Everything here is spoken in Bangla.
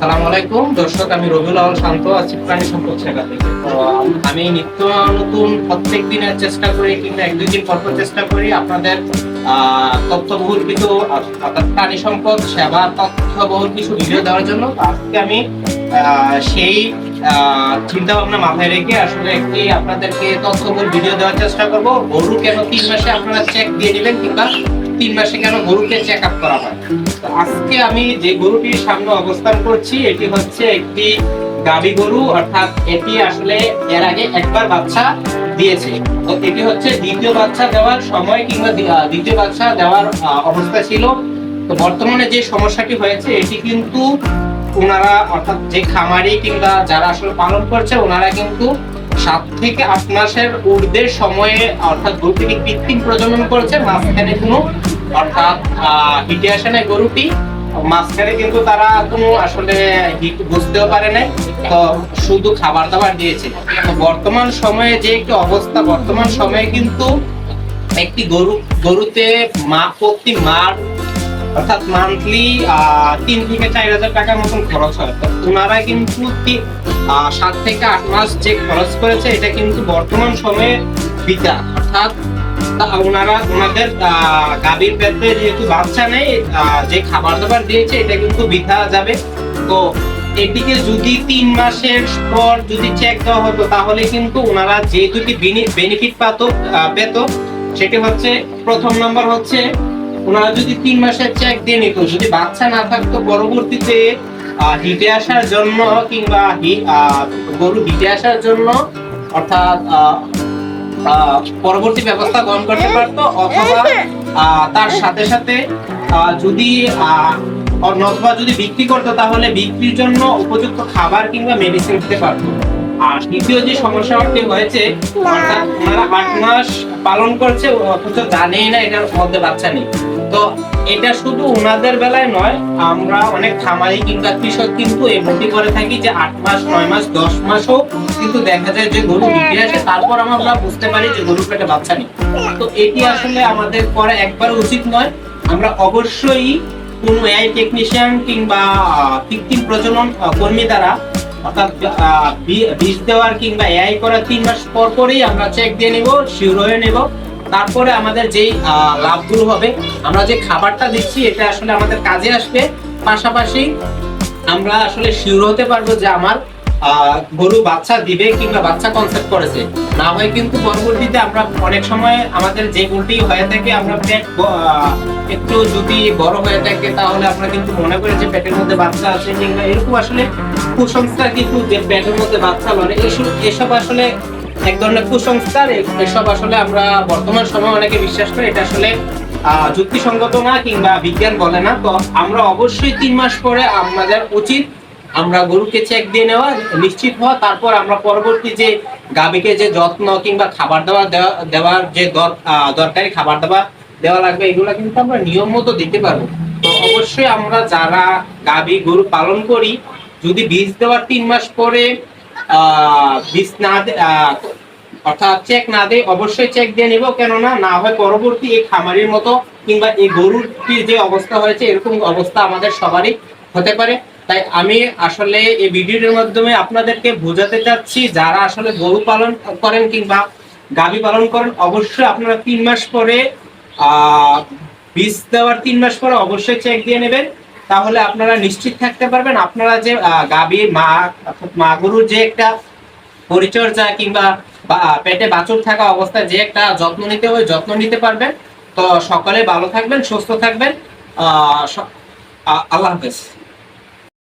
সালাম আলাইকুম। দর্শক, আমি রবিউল আওয়াল শান্ত আছি প্রাণী সম্পদ শাখা থেকে আমি নিত্য নতুন প্রত্যেক দিনের চেষ্টা করি কিংবা এক দুই দিন পর চেষ্টা করি আপনাদের তথ্যবহুল কিছু অর্থাৎ প্রাণী সম্পদ, সেবা, তথ্যবহুল কিছু ভিডিও দেওয়ার জন্য। আজকে আমি সেই চিন্তা ভাবনা মাথায় রেখে আসলে একটি আপনাদেরকে তথ্যবহুল ভিডিও দেওয়ার চেষ্টা করব। গরু কেন তিন মাসে আপনারা চেক দিয়ে নেবেন কিংবা তিন মাসে কেন গরুকে চেক আপ করা হয়। তো আজকে আমি যে গরুটির সামনে অবস্থান করছি, এটি হচ্ছে একটি গাবি গরু, অর্থাৎ এটি আসলে এর আগে একবার বাচ্চা দিয়েছে। তো এটি হচ্ছে দ্বিতীয় বাচ্চা দেওয়ার সময় কিংবা দ্বিতীয় বাচ্চা দেওয়ার অবস্থা ছিল। তো বর্তমানে যে সমস্যাটি হয়েছে, এটি কিন্তু ওনারা অর্থাৎ যে খামারি কিংবা যারা আসলে পালন করছে ওনারা কিন্তু সাত থেকে আট মাসের ঊর্ধ্বের সময়ে, অর্থাৎ গরুটিকে কৃত্রিম প্রজনন করেছে, মাঝখানে কোনো, অর্থাৎ হিটে আসে নাই গরুটি, মাঝখানে কিন্তু তারা কোনো আসলে হিট বুঝতেও পারে নাই, তো শুধু খাবার দাবার দিয়েছে। তো বর্তমান সময়ে যে একটি অবস্থা, বর্তমান সময়ে কিন্তু একটি গরু, গরুতে মা প্রতি মার অর্থাৎ মান্থলি তিন থেকে চার হাজার টাকার মতন খরচ হয়। ওনারা কিন্তু সাত থেকে আট মাস যে খরচ করেছে, এটা কিন্তু বর্তমান সময়ে বিতা অর্থাৎ ওনারা, ওনাদের গাভীর পেটে যেহেতু বাচ্চা নেই যে খাবার দাবার দিয়েছে, এটা কিন্তু বৃথা যাবে। তো এটিকে যদি তিন মাসের পর যদি চেক দেওয়া হতো, তাহলে কিন্তু ওনারা যে দুটি বেনিফিট পাত পেত, সেটি হচ্ছে প্রথম নম্বর হচ্ছে ওনারা যদি তিন মাসের চেক দিয়ে নিত যদি বাচ্চা না থাকতো পরবর্তীতে হিটে আসার জন্য কিংবা গরু হিটে আসার জন্য অর্থাৎ পরবর্তী ব্যবস্থা গ্রহণ করতে পারতো অথবা তার সাথে সাথে যদি অথবা যদি বিক্রি করতো তাহলে বিক্রির জন্য উপযুক্ত খাবার কিংবা মেডিসিন দিতে পারতো। আর দ্বিতীয় যে সমস্যাটি হয়েছে অর্থাৎ ওনারা আট মাস পালন করছে অথচ জানেই না এটার মধ্যে বাচ্চা নেই। তো এটা শুধু ওনাদের বেলায় নয়, আমরা অনেক খামারি কিংবা কৃষক কিন্তু এই ভুলটি করে থাকি যে আট মাস, নয় মাস, দশ মাসও কিন্তু দেখা যায় যে গরু বিক্রি আসে তারপর আমরা বুঝতে পারি যে গরুর পেটে বাচ্চা নেই। তো এটি আসলে আমাদের করা একবার উচিত নয়। আমরা অবশ্যই কোনো এআই টেকনিশিয়ান কিংবা কৃত্রিম প্রজনন কর্মী দ্বারা, অর্থাৎ বীজ দেওয়ার কিংবা এআই করার তিন মাস পর পরেই আমরা চেক দিয়ে নিব শিওর হয়ে নেব। তারপরে আমাদের যেই লাভগুলো হবে, আমরা যে খাবারটা দিচ্ছি, এটা আসলে আমাদের কাজে আসবে। পাশাপাশি আমরা আসলে শিওর হতে পারব যে আমার গরু বাচ্চা দিবে কিংবা বাচ্চা কনসেপ্ট করেছে। না হয় কিন্তু পরবর্তীতে আমরা অনেক সময় আমাদের যে গরুটি হয়ে থাকে, আমরা পেট একটু যদি বড় হয়ে থাকে, তাহলে আমরা কিন্তু মনে করি যে পেটের মধ্যে বাচ্চা আছে কিংবা এরকম আসলে কুসংস্কার কিন্তু যে পেটের মধ্যে বাচ্চা লড়ে, এসব এসব আসলে এক ধরনের কুসংস্কার এসব আসলে আমরা বর্তমান সময়ে অনেকে বিশ্বাস করি, এটা আসলে যুক্তিসঙ্গত না কিংবা বিজ্ঞান বলে না। তো আমরা অবশ্যই তিন মাস পরে আমাদের উচিত আমরা গরুকে চেক দিয়ে নেওয়া নিশ্চিত হওয়া। তারপর আমরা পরবর্তী যে গাভীকে যে যত্ন কিংবা খাবার দাবার দেওয়া, দেওয়ার যে দরকারি খাবার দাবার দেওয়া লাগবে, এগুলো কিন্তু আমরা নিয়ম মতো দিতে পারব। তো অবশ্যই আমরা যারা গাভী গরু পালন করি, যদি বীজ দেওয়ার তিন মাস পরে না অর্থাৎ চেক না দেয় অবশ্যই চেক দিয়ে নিব। কেননা না হয় পরবর্তী এই খামারির মতো কিংবা এই গরুটির যে অবস্থা হয়েছে, এরকম অবস্থা আমাদের সবারই হতে পারে। তাই আমি আসলে এই ভিডিওর মাধ্যমে আপনাদেরকে বোঝাতে চাচ্ছি, যারা আসলে গরু পালন করেন কিংবা গাভী পালন করেন, অবশ্যই আপনারা তিন মাস পরে, আহ, বীজ দেওয়ার তিন মাস পরে অবশ্যই চেক দিয়ে নেবেন। তাহলে আপনারা নিশ্চিত থাকতে পারবেন। আপনারা যে গাভী, মা মা গরুর যে একটা পরিচর্যা কিংবা পেটে বাছুর থাকা অবস্থায় যে একটা যত্ন নিতে হবে যত্ন নিতে পারবেন। তো সকলে ভালো থাকবেন, সুস্থ থাকবেন। আল্লাহ হাফেজ।